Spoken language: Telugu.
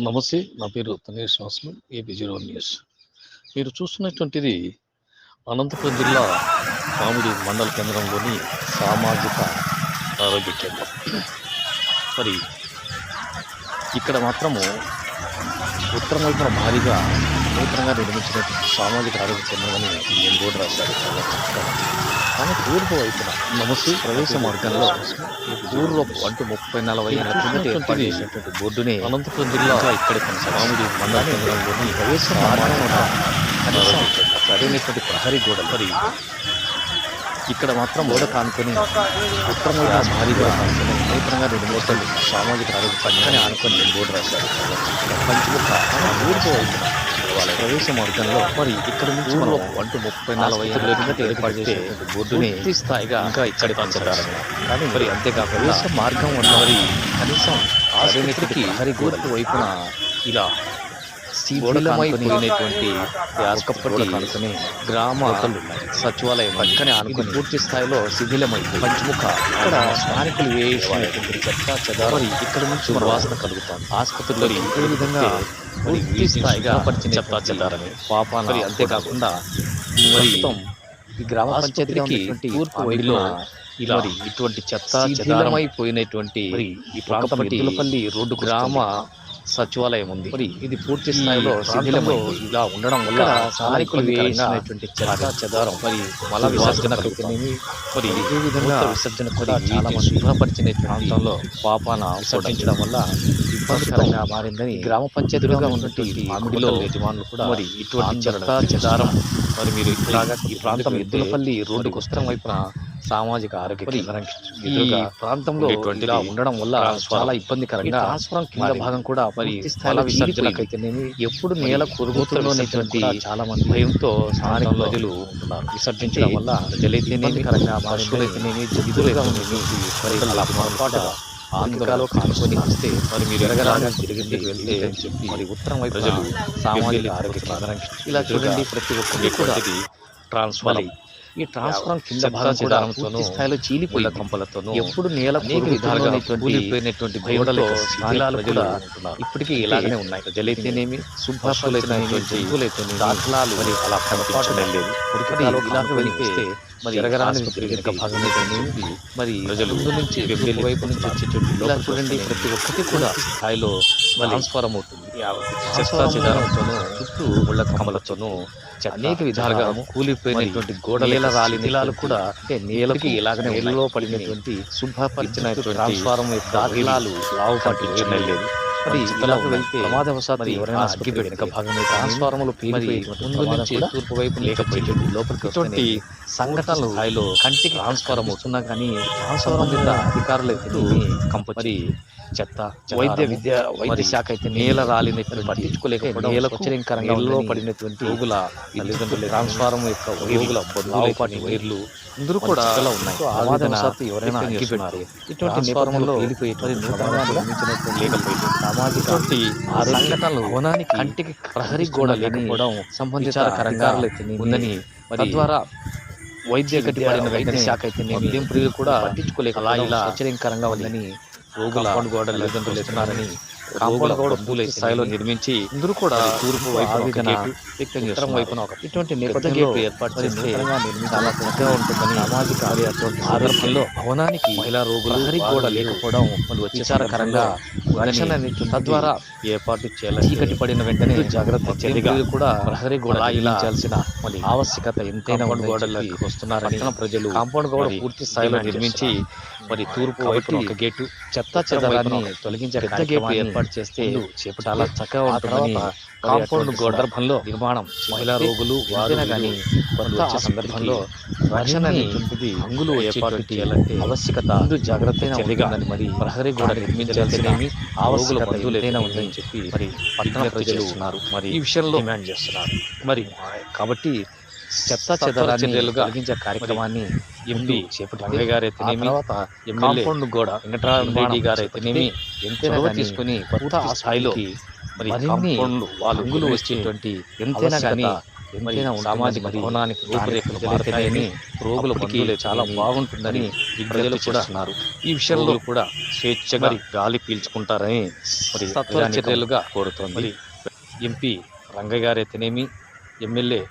నమస్తే నా పేరు తనేష్ వాసులు ఏపీ జీరో న్యూస్. మీరు చూస్తున్నటువంటిది అనంతపురం జిల్లా మామిడి మండల కేంద్రంలోని సామాజిక ఆరోగ్య కేంద్రం. మరి ఇక్కడ మాత్రము ఉత్తరం వైపున భారీగా నూతనంగా నిర్మించినటువంటి సామాజిక ఆరోగ్య కేంద్రం అని నేను బోర్డు రాశారు. కానీ పూర్వ వైపున నమస్తే ప్రవేశ మార్గంలో పూర్వపు అంటే ముప్పై నలభై ఏళ్ళ కిందట ఏర్పాటు చేసినటువంటి బోర్డుని అనంతపురం జిల్లా ఇక్కడ మామిడి మండల కేంద్రంలోని ప్రవేశ మార్గం కనీసం సరైనటువంటి ప్రహరీ గోడ మరి ఇక్కడ మాత్రం గోడ కానుకొని ఉత్తరమైన భారీగా నూతనంగా నిర్మిస్తారు సామాజిక ఆరోగ్య పక్కనే ఆనుకొని నేను బోర్డు రాశారు. పంచముఖ పూర్వ వాళ్ళ ప్రవేశ మార్గంలో మరి ఇక్కడ నుంచి మనం అంటూ ముప్పై నలభై ఏళ్ళ కిందట ఏర్పాటు చేసేటువంటి బోర్డుని స్థాయిగా ఇంకా ఇక్కడి పంచదారని కానీ మరి అంతేకాకుండా ప్రవేశ మార్గం వల్ల మరి కనీసం ఆశ్రమికుడికి హరి గోడకు వైపున ఇలా శిథిలమైపోయినటువంటి ఒకప్పటి గ్రామ సచివాలయం పక్కనే అనుకుని పూర్తి స్థాయిలో శిథిలమైపోయి పంచముఖ ఇక్కడ స్థానికులు వేసినటువంటి చెత్త చెదారి ఇక్కడ నుంచి వాసన కలుగుతాం ఆసుపత్రిలో ఈ విధంగా పూర్తి స్థాయిగా చెత్త చెదారని పాప మరి అంతేకాకుండా మొత్తం ఈ గ్రామ పంచాయతీకి తూర్పు వైపులో ఇలా ఇటువంటి చెత్త చెదారమైపోయినటువంటి ఈ ప్రాంతం రోడ్డు గ్రామ సచివాలయం ఉంది. మరి ఇది పూర్తి స్థాయిలో శిథిలమై ఇలా ఉండడం వల్ల స్థానికులు వేసినటువంటి చెత్త చెదారం మరి మల విసర్జన మరి ఇదే విధంగా విసర్జన కూడా చాలా మంది శుభ్రపరిచినటువంటి ప్రాంతంలో పాపాన విసర్జించడం వల్ల ఇబ్బందికరంగా మారిందని గ్రామ పంచాయతీలుగా ఉన్నటువంటి మామిడిలో యజమానులు కూడా మరి ఇటువంటి చెత్త చెదారం మరి మీరు ఇలాగా ఈ ప్రాంతం ఎద్దులపల్లి రోడ్డుకు ఉత్తరం వైపున సామాజిక ఆరోగ్య కేంద్రానికి ఎదురుగా ప్రాంతంలో ఇలా ఉండడం వల్ల చాలా ఇబ్బందికరంగా ట్రాన్స్ఫారం కింద భాగం కూడా మరి స్థల విసర్జనకైతేనేమి ఎప్పుడు నేల కురుగుతున్నటువంటి చాలా మంది భయంతో స్థానిక ప్రజలు విసర్జించడం వల్ల పశువులైతేనేమి జంతువులుగా ఆంధ్రలో కానుకొని వస్తే మరి మీరు ఎరగరాగా తిరిగి వెళ్తే చెప్పి మరి ఉత్తరం వైపు ప్రజలు సామాజిక ఆరోగ్య కేంద్రానికి ఇలా చూడండి ప్రతి ఒక్కరికి కూడా ట్రాన్స్ఫర్ ఈ ట్రాన్స్ఫారం కింద భాగం కూడా పూర్తి స్థాయిలో చీలిపోయిన కంపలతోనూ ఎప్పుడు నేల కూలిపోయినటువంటి గోడలు శిథిలాలు కూడా ఇప్పటికీ ఇలాగనే ఉన్నాయి. జంతువులైతేనేమి దాఖలాలు మరి అలా ఇలాగ వెళ్తే మరి ఎరగరాని వెనుక భాగం మరి ప్రజలు నుంచి వైపు నుంచి వచ్చేటువంటి చూడండి ప్రతి ఒక్కటి కూడా స్థాయిలో ట్రాన్స్ఫారం అవుతుంది. చుట్టూ ముళ్ళ అనేక విధాలుగా కూలిపోయినటువంటి గోడల రాలి నీలాలు కూడా అంటే నేలకి ఇలాగనే నీళ్ళలో పడినటువంటి శుభ్రపరిచినటువంటి ట్రాన్స్ఫారం దాఖలాలు లావు పాటు లేదు. మరి ఇలా వెళ్తే ప్రమాదవశాత్తు ఎవరైనా వెనుక భాగమే ట్రాన్స్ఫార్మర్లు పేలిపోయేటువంటి ముందు నుంచి తూర్పు వైపు లేకపోయేటువంటి లోపలికి వస్తుంది సంఘటనలు స్థాయిలో కంటికి ట్రాన్స్ఫారం అవుతున్నా కానీ ట్రాన్స్ఫారం మీద అధికారులు అయితే కంపరి చెత్త వైద్య విద్య వైద్య శాఖ అయితే నేల రాలినటువంటి పట్టించుకోలేక నేల కుచరింకరంగా పడినటువంటి రోగుల తల్లిదండ్రులు ట్రాన్స్ఫారం యొక్క రోగుల లావు పాటి వైర్లు అందరూ కూడా ఉన్నాయి. ప్రమాదవశాత్తు ఎవరైనా ఇటువంటి నేపథ్యంలో లేకపోయింది సామాజిక సంఘటనలు కంటికి ప్రహరీ గోడ లేకపోవడం సంబంధిత అధికారులు ఉందని తద్వారా వైద్య గట్టిపడిన వైద్య శాఖ అయితే మద్యం ప్రియులు కూడా పట్టించుకోలేక అలా ఇలా ఆశ్చర్యకరంగా ఉందని రోగుల గోడలు తల్లిదండ్రులు ఎత్తున్నారని కాంపౌండ్ గోడ పూల స్థాయిలో నిర్మించి అందరూ కూడా తూర్పు వైపున ఒక ఇటువంటి ఏర్పాటు చేస్తే చాలా చక్కగా ఉంటుందని సామాజిక ఆదర్శంలో భవనానికి మహిళా రోగులు గోడ లేకపోవడం వాళ్ళు వచ్చేసారకరంగా తద్వారా ఏర్పాటు చేయాలి చీకటి పడిన వెంటనే జాగ్రత్త చర్యగా కూడా ప్రహరీ గోడ ఇలాల్సిన మరి ఆవశ్యకత ఎంతైనా గోడలకు వస్తున్నారని ప్రజలు కాంపౌండ్ గోడ పూర్తి స్థాయిలో నిర్మించి మరి తూర్పు వైపున ఒక గేటు చెత్త చెదారాన్ని తొలగించే పెద్ద గేటు ఏర్పాటు చేస్తే చాలా చక్కగా ఉంటుందని కాంపౌండ్ గోడర్భంలో నిర్మాణం మహిళా రోగులు వారైనా కానీ కొంత సందర్భంలో అనేటువంటిది అంగులు ఏర్పాటు చేయాలంటే ఆవశ్యకత ముందు జాగ్రత్త ఉందని మరి ప్రహరీ గోడ నిర్మించాల్సినేమి ఆవశ్యకత బంధువులు ఏదైనా ఉందని చెప్పి మరి పట్టణ ప్రజలు ఉన్నారు మరి ఈ విషయంలో డిమాండ్ చేస్తున్నారు. మరి కాబట్టి చెత్త చెదరాన్ని తొలగించే కార్యక్రమాన్ని ఎంపీ రంగయ్య గారు అయితేనేమి కాంపౌండ్ గోడ వెంకటరామరెడ్డి గారు అయితేనేమి ఎంతైనా తీసుకుని కొత్త స్థాయిలో మరి కాంపౌండ్ వాళ్ళు వచ్చేటువంటి ఎంతైనా కానీ మరి ఎంతైనా సామాజిక ఉంటుంది. భవనానికి స్థానిక రూపురేఖలు ప్రజలైతేనేమి, మారుతాయని రోగుల బంధువులే చాలా బాగుంటుందని ప్రజలు చేస్తున్నారు ఈ విషయంలో కూడా స్వేచ్ఛగా గాలి పీల్చుకుంటారని మరి చర్యలుగా కోరుతోంది ఎంపీ రంగయ్య గారైతేనేమి ఎమ్మెల్యే